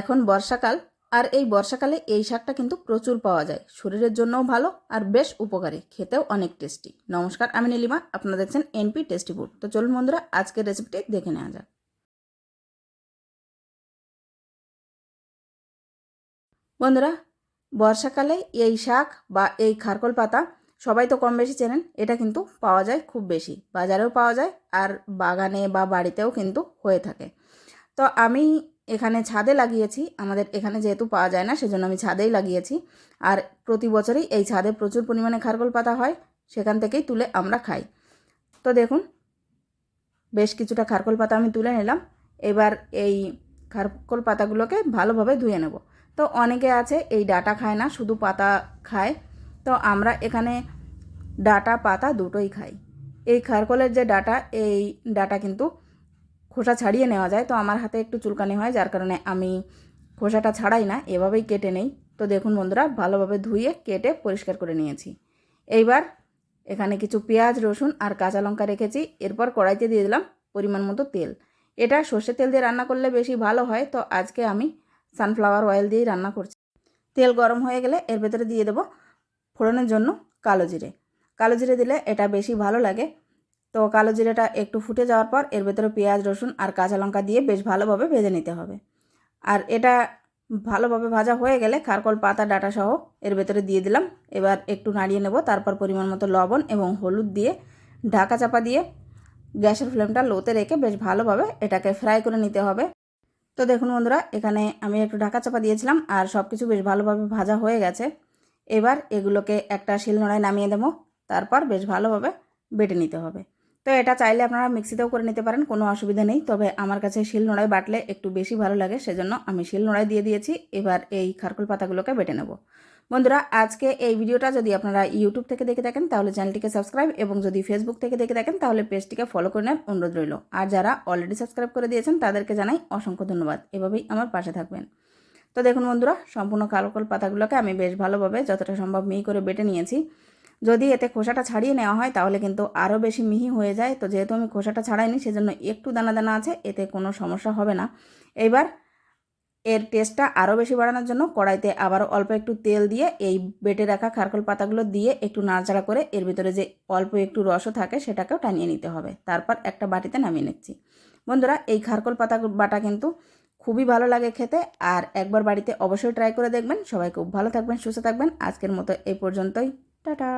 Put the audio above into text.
এখন বর্ষাকাল, আর এই বর্ষাকালে এই শাকটা কিন্তু প্রচুর পাওয়া যায়। শরীরের জন্যও ভালো আর বেশ উপকারী, খেতেও অনেক টেস্টি। নমস্কার, আমি নীলিমা, আপনারা দেখছেন এনপি টেস্টি ফুড। তো চলুন বন্ধুরা, আজকের রেসিপিটি দেখে নেওয়া যাক। বন্ধুরা, বর্ষাকালে এই শাক বা এই খারকল পাতা সবাই তো কম বেশি চেনেন, এটা কিন্তু পাওয়া যায় খুব বেশি, বাজারেও পাওয়া যায় আর বাগানে বা বাড়িতেও কিন্তু হয়ে থাকে। তো আমি এখানে ছাদে লাগিয়েছি। আমাদের এখানে যেহেতু পাওয়া যায় না, সেজন্য আমি ছাদেই লাগিয়েছি। আর প্রতি বছরই এই ছাদে প্রচুর পরিমাণে খারকোল পাতা হয়, সেখান থেকেই তুলে আমরা খাই। তো দেখুন, বেশ কিছুটা খারকোল পাতা আমি তুলে নিলাম। এবার এই খারকোল পাতাগুলোকে ভালোভাবে ধুয়ে নেব। তো অনেকে আছে, এই ডাটা খায় না, শুধু পাতা খায়। তো আমরা এখানে ডাটা, পাতা দুটোই খাই। এই খারকোলের যে ডাটা, এই ডাটা কিন্তু খোসা ছাড়িয়ে নেওয়া যায়। তো আমার হাতে একটু চুলকানি হয়, যার কারণে আমি খোসাটা ছাড়াই না, এভাবেই কেটে নেই। তো দেখুন বন্ধুরা, ভালোভাবে ধুয়ে কেটে পরিষ্কার করে নিয়েছি। এইবার এখানে কিছু পেঁয়াজ, রসুন আর কাঁচা লঙ্কা রেখেছি। এরপর কড়াইতে দিয়ে দিলাম পরিমাণ মতো তেল। এটা সর্ষের তেল দিয়ে রান্না করলে বেশি ভালো হয়। তো আজকে আমি সানফ্লাওয়ার অয়েল দিয়েই রান্না করছি। তেল গরম হয়ে গেলে এর ভেতরে দিয়ে দেবো ফোড়নের জন্য কালো জিরে। কালো জিরে দিলে এটা বেশি ভালো লাগে। তো কালো জিরেটা একটু ফুটে যাওয়ার পর এর ভেতরে পেঁয়াজ, রসুন আর কাঁচা লঙ্কা দিয়ে বেশ ভালোভাবে ভেজে নিতে হবে। আর এটা ভালোভাবে ভাজা হয়ে গেলে খারকল, পাতা ডাটা সহ এর ভেতরে দিয়ে দিলাম। এবার একটু নাড়িয়ে নেব, তারপর পরিমাণ মতো লবণ এবং হলুদ দিয়ে ঢাকা চাপা দিয়ে গ্যাসের ফ্লেমটা লোতে রেখে বেশ ভালোভাবে এটাকে ফ্রাই করে নিতে হবে। তো দেখুন বন্ধুরা, এখানে আমি একটু ঢাকা চাপা দিয়েছিলাম আর সব কিছু বেশ ভালোভাবে ভাজা হয়ে গেছে। এবার এগুলোকে একটা শিলনোড়ায় নামিয়ে দেবো তারপর বেশ ভালোভাবে বেটে নিতে হবে। তো এটা চাইলে আপনারা মিক্সিতেও করে নিতে পারেন, কোনো অসুবিধা নেই। তবে আমার কাছে শিল নোড়ায় বাটলে একটু বেশি ভালো লাগে, সেজন্য আমি শিল নোড়ায় দিয়ে দিয়েছি। এবার এই খারকুল পাতাগুলোকে বেটে নেব। বন্ধুরা, আজকে এই ভিডিওটা যদি আপনারা ইউটিউব থেকে দেখে থাকেন, তাহলে চ্যানেলটিকে সাবস্ক্রাইব এবং যদি ফেসবুক থেকে দেখে থাকেন, তাহলে পেজটিকে ফলো করে নেন অনুরোধ রইল। আর যারা অলরেডি সাবস্ক্রাইব করে দিয়েছেন, তাদেরকে জানাই অসংখ্য ধন্যবাদ। এভাবেই আমার পাশে থাকবেন। তো দেখুন বন্ধুরা, সম্পূর্ণ কালকল পাতাগুলোকে আমি বেশ ভালোভাবে, যতটা সম্ভব, মিহি করে বেটে নিয়েছি। যদি এতে খোসাটা ছাড়িয়ে নেওয়া হয়, তাহলে কিন্তু আরও বেশি মিহি হয়ে যায়। তো যেহেতু আমি খোসাটা ছাড়াইনি, সেজন্য একটু দানা দানা আছে, এতে কোনো সমস্যা হবে না। এবার এর টেস্টটা আরও বেশি বাড়ানোর জন্য কড়াইতে আবারও অল্প একটু তেল দিয়ে এই বেটে রাখা খারকল পাতাগুলো দিয়ে একটু নাড়াচাড়া করে এর ভিতরে যে অল্প একটু রসও থাকে, সেটাকেও টানিয়ে নিতে হবে। তারপর একটা বাটিতে নামিয়ে নিচ্ছি। বন্ধুরা, এই খারকল পাতা বাটা কিন্তু খুবই ভালো লাগে খেতে, আর একবার বাড়িতে অবশ্যই ট্রাই করে দেখবেন। সবাই খুব ভালো থাকবেন, সুস্থ থাকবেন। আজকের মতো এই পর্যন্তই। টাটা!